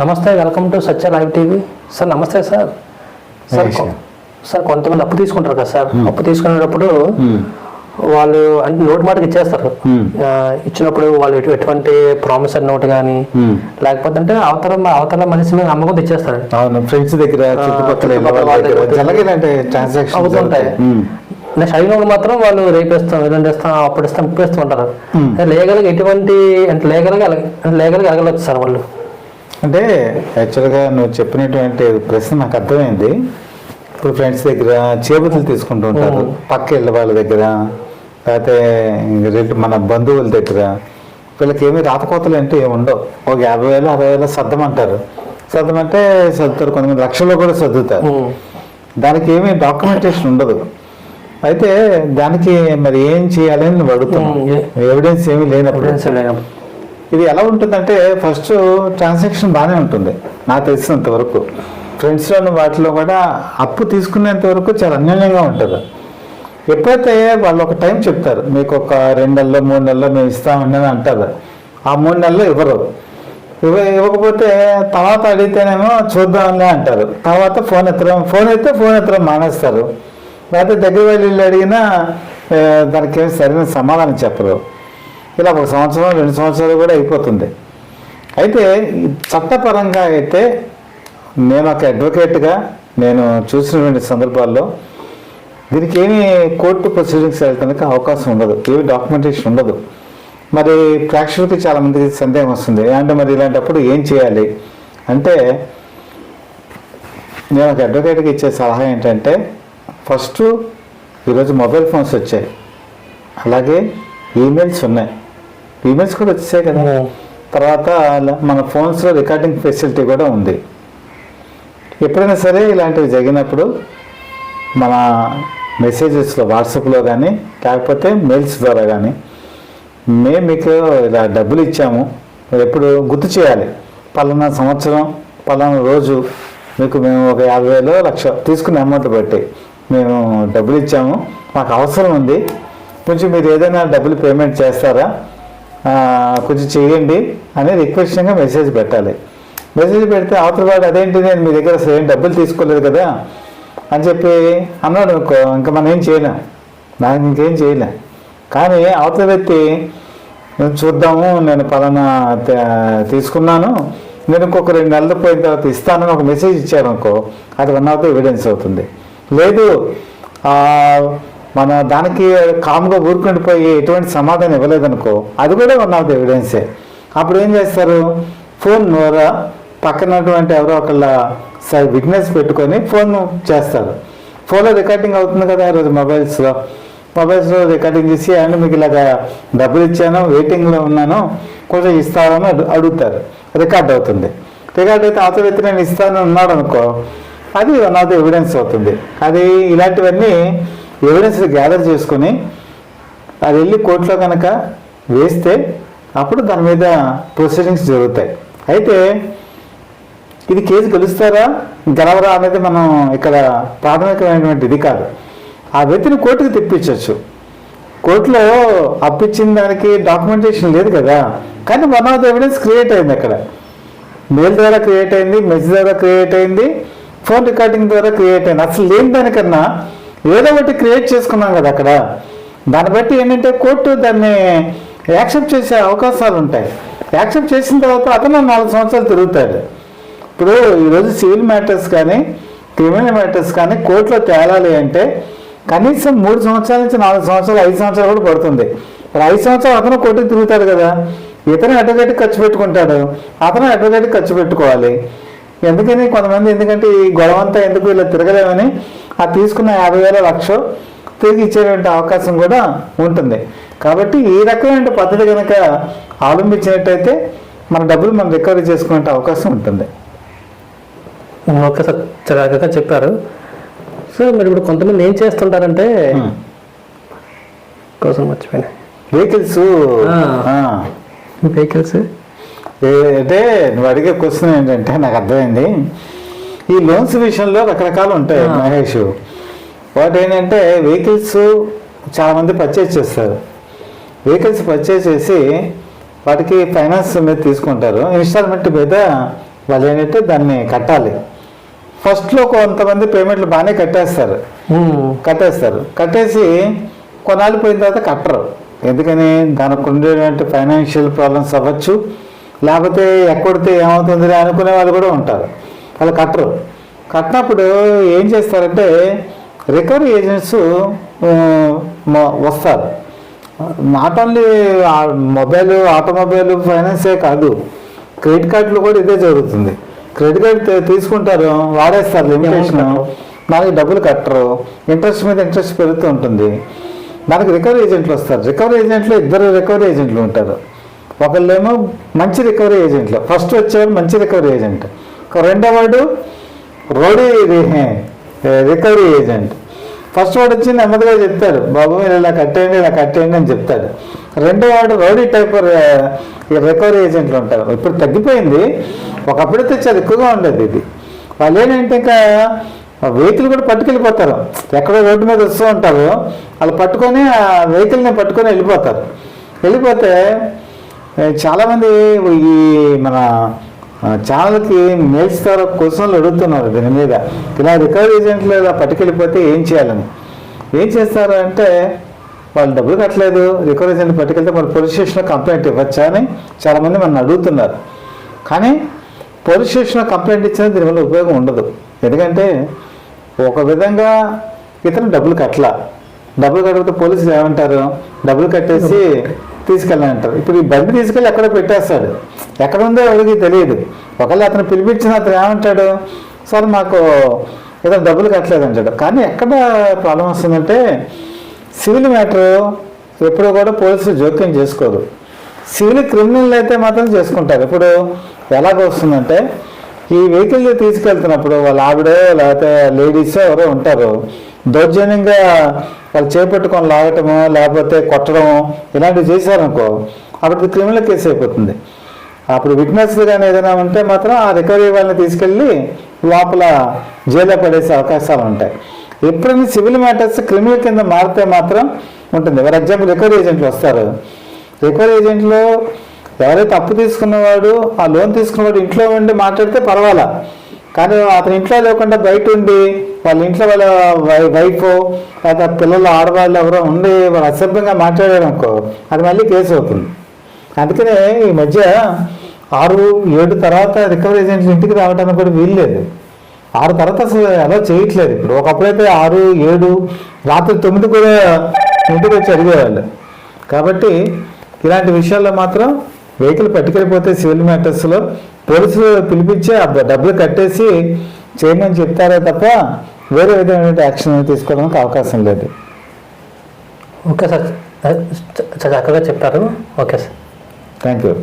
నమస్తే welcome to Satya live TV. Sir నమస్తే sir. Sir sir కొంతమంది అప్పు తీసుకుంటారు కదా సార్. అప్పు తీసుకునేటప్పుడు వాళ్ళు అంటే నోటి మాటకి ఇచ్చేస్తారు. ఇచ్చినప్పుడు వాళ్ళు ఎటు- ఎటువంటి ప్రామిసర్ నోట్ కానీ లేకపోతే అంటే అవతల అవతల మనిషి మీద నమ్మకం ఇచ్చేస్తారు. అవును ఫ్రెండ్స్ దగ్గర ఇళ్ళ చుట్టుపక్కల వాళ్ళ నెక్స్ట్ మాత్రం వాళ్ళు రేపేస్తాం ఎల్లుండి ఇస్తాం అప్పుడు ఇస్తాం ఇప్పుడు ఇస్తాం ఉంటారు. లేగల్గా ఎటువంటి అంటే లేగల్గా లేగల్గా ఎగలవచ్చు సార్ వాళ్ళు. అంటే యాక్చువల్గా నువ్వు చెప్పినటువంటి ప్రశ్న నాకు అర్థమైంది. ఇప్పుడు ఫ్రెండ్స్ దగ్గర చేపతులు తీసుకుంటూ ఉంటారు. పక్క ఇళ్ళ వాళ్ళ దగ్గర లేకపోతే మన బంధువుల దగ్గర. వీళ్ళకి ఏమి రాతకోతలు అంటే ఏమి ఉండవు. ఒక యాభై వేలు అరవై వేలు సర్దమంటారు సర్దమంటే సర్దుతారు. కొంతమంది లక్షల్లో కూడా సర్దుతారు. దానికి ఏమీ డాక్యుమెంటేషన్ ఉండదు. అయితే దానికి మరి ఏం చేయాలని నువ్వు yeah. ఎవిడెన్స్ ఏమీ లేనప్పుడు. ఇది ఎలా ఉంటుందంటే ఫస్ట్ ట్రాన్సాక్షన్ బాగానే ఉంటుంది నాకు తెలిసినంత వరకు. ఫ్రెండ్స్లోని వాటిలో కూడా అప్పు తీసుకునేంత వరకు చాలా అన్యోన్యంగా ఉంటుంది. ఎప్పుడైతే వాళ్ళు ఒక టైం చెప్తారు మీకు ఒక రెండు నెలలో మూడు నెలల్లో మేము ఇస్తామని అంటారు. ఆ మూడు నెలలు ఇవ్వరు. ఇవ్వ ఇవ్వకపోతే తర్వాత అడిగితేనేమో చూద్దాంలే అంటారు. తర్వాత ఫోన్ ఎత్తడం ఫోన్ అయితే ఫోన్ ఎత్తడం మానేస్తారు. లేకపోతే దగ్గర వెళ్ళి అడిగినా దానికి ఏం సరైన సమాధానం చెప్పరు. ఇలా ఒక సంవత్సరం రెండు సంవత్సరాలు కూడా అయిపోతుంది అయితే చట్టపరంగా అయితే నేను ఒక అడ్వకేట్గా నేను చూసినటువంటి సందర్భాల్లో దీనికి ఏమి కోర్టు ప్రొసీడింగ్స్ వెళ్ళడానికి అవకాశం ఉండదు ఏమి డాక్యుమెంటేషన్ ఉండదు. మరి ప్రేక్షకులకి చాలామందికి సందేహం వస్తుంది అంటే మరి ఇలాంటప్పుడు ఏం చేయాలి? అంటే నేను ఒక అడ్వకేట్కి ఇచ్చే సలహా ఏంటంటే ఫస్ట్ ఈరోజు మొబైల్ ఫోన్స్ వచ్చాయి అలాగే ఈమెయిల్స్ ఉన్నాయి. ఈమెయిల్స్ కూడా వచ్చాయి కదా. తర్వాత మన ఫోన్స్లో రికార్డింగ్ ఫెసిలిటీ కూడా ఉంది. ఎప్పుడైనా సరే ఇలాంటివి జరిగినప్పుడు మన మెసేజెస్లో వాట్సాప్లో కానీ లేకపోతే మెయిల్స్ ద్వారా కానీ మేము మీకు ఇలా డబ్బులు ఇచ్చాము. ఎప్పుడు గుర్తు చేయాలి. పలానా సంవత్సరం పలానా రోజు మీకు మేము ఒక యాభై వేలు లక్ష తీసుకునే అమౌంట్ బట్టి మేము డబ్బులు ఇచ్చాము. మాకు అవసరం ఉంది. కొంచెం మీరు ఏదైనా డబ్బులు పేమెంట్ చేస్తారా? కొంచెం చేయండి అని రిక్వెస్టింగ్గా మెసేజ్ పెట్టాలి. మెసేజ్ పెడితే అవతల వాడు అదేంటి నేను మీ దగ్గర అసలు ఏం డబ్బులు తీసుకోలేదు కదా అని చెప్పి అన్నాడు అనుకో ఇంకా మనం ఏం చేయలేం. నాకు ఇంకేం చేయలే. కానీ అవతల వ్యక్తి "నేను చూద్దాము నేను పలానా తీసుకున్నాను. నేను ఇంకొక రెండు నెలలు పోయిన తర్వాత ఇస్తానని ఒక మెసేజ్ ఇచ్చారనుకో అది వన్ ఆఫ్ ద ఎవిడెన్స్ అవుతుంది. లేదు మన దానికి కామ్గా ఊరుకుండిపోయి ఎటువంటి సమాధానం ఇవ్వలేదనుకో అది కూడా వన్ ఆఫ్ ద ఎవిడెన్సే అప్పుడు ఏం చేస్తారు? ఫోన్ ద్వారా పక్కనటువంటి ఎవరో ఒకళ్ళ విగ్నెస్ పెట్టుకొని ఫోన్ చేస్తారు. ఫోన్లో రికార్డింగ్ అవుతుంది కదా ఈరోజు మొబైల్స్లో మొబైల్స్లో రికార్డింగ్ చేసి అండ్ మీకు ఇలాగా డబ్బులు ఇచ్చాను వెయిటింగ్లో ఉన్నాను కొంచెం ఇస్తారని అడుగుతారు. రికార్డ్ అవుతుంది. రికార్డ్ అయితే అవతల వ్యక్తి నేను ఇస్తాను ఉన్నాడు అనుకో అది వన్ ఆఫ్ ది ఎవిడెన్స్ అవుతుంది. అది ఇలాంటివన్నీ ఎవిడెన్స్ గ్యాదర్ చేసుకొని అది వెళ్ళి కోర్టులో కనుక వేస్తే అప్పుడు దాని మీద ప్రొసీడింగ్స్ జరుగుతాయి. అయితే ఇది కేసు గెలుస్తారా? గెలవరా అనేది మనం ఇక్కడ ప్రాథమికమైనటువంటి ఇది కాదు. ఆ వ్యక్తిని కోర్టుకు తెప్పించవచ్చు కోర్టులో అప్పించిన దానికి డాక్యుమెంటేషన్ లేదు కదా. కానీ one of the evidence create అయింది అక్కడ. మెయిల్ ద్వారా క్రియేట్ అయింది మెసేజ్ ద్వారా క్రియేట్ అయింది ఫోన్ రికార్డింగ్ ద్వారా క్రియేట్ అయింది. అసలు లేని దానికన్నా ఏదో ఒకటి క్రియేట్ చేసుకున్నాం కదా అక్కడ. దాన్ని బట్టి ఏంటంటే కోర్టు దాన్ని యాక్సెప్ట్ చేసే అవకాశాలు ఉంటాయి. యాక్సెప్ట్ చేసిన తర్వాత అతను నాలుగు సంవత్సరాలు తిరుగుతాడు. ఇప్పుడు ఈరోజు సివిల్ మ్యాటర్స్ కానీ క్రిమినల్ మ్యాటర్స్ కానీ కోర్టులో తేలాలి అంటే కనీసం మూడు సంవత్సరాల నుంచి నాలుగు సంవత్సరాలు ఐదు సంవత్సరాలు కూడా పడుతుంది. మరి ఐదు సంవత్సరాలు అతను కోర్టుకు తిరుగుతాడు కదా. ఇతను అడ్వకేట్ ఖర్చు పెట్టుకుంటాడు. అతను అడ్వకేట్ ఖర్చు పెట్టుకోవాలి. ఎందుకని కొంతమంది ఎందుకంటే ఈ గొడవ అంతా ఎందుకు ఇలా తిరగలేమని ఆ తీసుకున్న యాభై వేల లక్ష తిరిగి ఇచ్చేటువంటి అవకాశం కూడా ఉంటుంది. కాబట్టి ఈ రకమైన పద్ధతి కనుక అవలంబించినట్టయితే మన డబ్బులు మనం రికవరీ చేసుకునే అవకాశం ఉంటుంది. Okay sir. చాలా చక్కగా చెప్పారు. సార్ మరి ఇప్పుడు కొంతమంది ఏం చేస్తుంటారంటే కోసం మర్చిపోయినా. వెహికల్స్. వెహికల్స్? అంటే నువ్వు అడిగే క్వశ్చన్ ఏంటంటే నాకు అర్థమైంది. ఈ లోన్స్ విషయంలో రకరకాలు ఉంటాయి. మహేష్. వాటి ఏంటంటే వెహికల్స్ చాలా మంది పర్చేస్ చేస్తారు. వెహికల్స్ పర్చేస్ చేసి వాటికి ఫైనాన్స్ మీద తీసుకుంటారు. ఇన్స్టాల్మెంట్ మీద వాళ్ళు ఏంటంటే దాన్ని కట్టాలి. ఫస్ట్లో కొంతమంది పేమెంట్లు బాగానే కట్టేస్తారు. కట్టేస్తారు. కట్టేసి కొన్నాళ్ళు పోయిన తర్వాత కట్టరు. ఎందుకని? దానికి ఉండేటువంటి ఫైనాన్షియల్ ప్రాబ్లమ్స్ అవ్వచ్చు. లేకపోతే ఎక్కడితే ఏమవుతుంది అనుకునే వాళ్ళు కూడా ఉంటారు. వాళ్ళు కట్టరు. కట్టినప్పుడు ఏం చేస్తారంటే రికవరీ ఏజెంట్స్ వస్తారు. నాట్ ఓన్లీ మొబైల్ ఆటోమొబైల్ ఫైనాన్సే కాదు క్రెడిట్ కార్డులు కూడా ఇదే జరుగుతుంది. క్రెడిట్ కార్డు తీసుకుంటారు వాడేస్తారు లిమిటేషన్. మనకి డబ్బులు కట్టరు. ఇంట్రెస్ట్ మీద ఇంట్రెస్ట్ పెరుగుతూ ఉంటుంది. మనకి రికవరీ ఏజెంట్లు వస్తారు. రికవరీ ఏజెంట్లు ఇద్దరు రికవరీ ఏజెంట్లు ఉంటారు. ఒకళ్ళేమో మంచి రికవరీ ఏజెంట్లు ఫస్ట్ వచ్చేవాడు మంచి రికవరీ ఏజెంట్ రెండో వాడు రోడీ రికవరీ ఏజెంట్. ఫస్ట్ వాడు వచ్చి నెమ్మదిగా చెప్తాడు. బాబు మీరు ఇలా కట్టేయండి ఇలా కట్టేయండి అని చెప్తాడు. రెండో వాడు రౌడీ టైప్ రికవరీ ఏజెంట్లు ఉంటారు. ఇప్పుడు తగ్గిపోయింది. ఒకప్పుడు చాలా ఎక్కువగా ఉండేది ఇది. వాళ్ళు ఏంటంటే ఇంకా వెహికల్ కూడా పట్టుకెళ్ళిపోతారు. ఎక్కడో రోడ్డు మీద వస్తూ ఉంటారు. వాళ్ళు పట్టుకొని ఆ వెహికల్ని పట్టుకొని వెళ్ళిపోతారు. వెళ్ళిపోతే చాలామంది ఈ మన ఛానల్కి మెయిల్స్ ద్వారా క్వశ్చన్లు అడుగుతున్నారు దీని మీద. ఇలా రికవరీ ఏజెంట్లు ఇలా పట్టుకెళ్ళిపోతే ఏం చేయాలని? ఏం చేస్తారు అంటే వాళ్ళు డబ్బులు కట్టలేదు. రికవరీ ఏజెంట్ పట్టుకెళ్తే మరి పోలీస్ స్టేషన్లో కంప్లైంట్ ఇవ్వచ్చా అని చాలామంది మనం అడుగుతున్నారు. కానీ పోలీస్ స్టేషన్లో కంప్లైంట్ ఇచ్చినా దీనివల్ల ఉపయోగం ఉండదు. ఎందుకంటే ఒక విధంగా ఇతను డబ్బులు కట్టలా. డబ్బులు కట్టకపోతే పోలీసులు ఏమంటారు? డబ్బులు కట్టేసి తీసుకెళ్ళాలంటారు ఇప్పుడు ఈ బండి తీసుకెళ్ళి ఎక్కడ పెట్టేస్తాడు. ఎక్కడ ఉందో ఎవరికి తెలియదు. ఒకవేళ అతను పిలిపించిన అతను ఏమంటాడు? సార్ మాకు ఏదో డబ్బులు కట్టలేదు అంటాడు. కానీ ఎక్కడ ప్రాబ్లం వస్తుందంటే సివిల్ మ్యాటర్ ఎప్పుడు కూడా పోలీసులు జోక్యం చేసుకోరు. సివిల్ క్రిమినల్ అయితే మాత్రం చేసుకుంటారు. ఇప్పుడు ఎలాగ వస్తుందంటే ఈ వెహికల్ తీసుకెళ్తున్నప్పుడు వాళ్ళ ఆవిడో లేకపోతే లేడీస్ ఎవరో ఉంటారు. దౌర్జన్యంగా వాళ్ళు చేపట్టుకొని లాగటము లేకపోతే కొట్టడము ఇలాంటివి చేశారనుకో అప్పుడు క్రిమినల్ కేసు అయిపోతుంది. అప్పుడు విట్నెస్ కానీ ఏదైనా ఉంటే మాత్రం ఆ రికవరీ వాళ్ళని తీసుకెళ్ళి లోపల జైల్లో పడేసే అవకాశాలు ఉంటాయి. ఎప్పుడైనా సివిల్ మ్యాటర్స్ క్రిమినల్ కింద మారితే మాత్రం ఉంటుంది. ఫర్ ఎగ్జాంపుల్ రికవరీ ఏజెంట్లు వస్తారు. రికవరీ ఏజెంట్లో ఎవరైతే అప్పు తీసుకున్నవాడు ఆ లోన్ తీసుకున్నవాడు ఇంట్లో ఉండి మాట్లాడితే పర్వాలా? కానీ అతని ఇంట్లో లేకుండా బయట ఉండి వాళ్ళ ఇంట్లో వాళ్ళ వై- వైఫ్ లేదా పిల్లలు ఆడవాళ్ళు ఎవరో ఉండి వాళ్ళు అసభ్యంగా మాట్లాడారు అనుకో అది మళ్ళీ కేసు అవుతుంది. అందుకనే ఈ మధ్య ఆరు ఏడు తర్వాత రికవరీ ఏజెంట్లు ఇంటికి రావడానికి కూడా వీల్లేదు ఆరు తర్వాత అసలు ఎలా చేయట్లేదు. ఇప్పుడు ఒకప్పుడైతే ఆరు ఏడు రాత్రి తొమ్మిది కూడా ఇంటికి వచ్చి అడిగేవాళ్ళు. కాబట్టి ఇలాంటి విషయాల్లో మాత్రం వెహికల్ పట్టుకెళ్ళిపోతే సివిల్ మ్యాటర్స్లో పోలీసులు పిలిపించి ఆ డబ్బులు కట్టేసి చేయమని చెప్తారే తప్ప వేరే విధమైన యాక్షన్ తీసుకోవడానికి అవకాశం లేదు. Okay sir. చక్కగా చెప్పారు. Okay sir. Thank you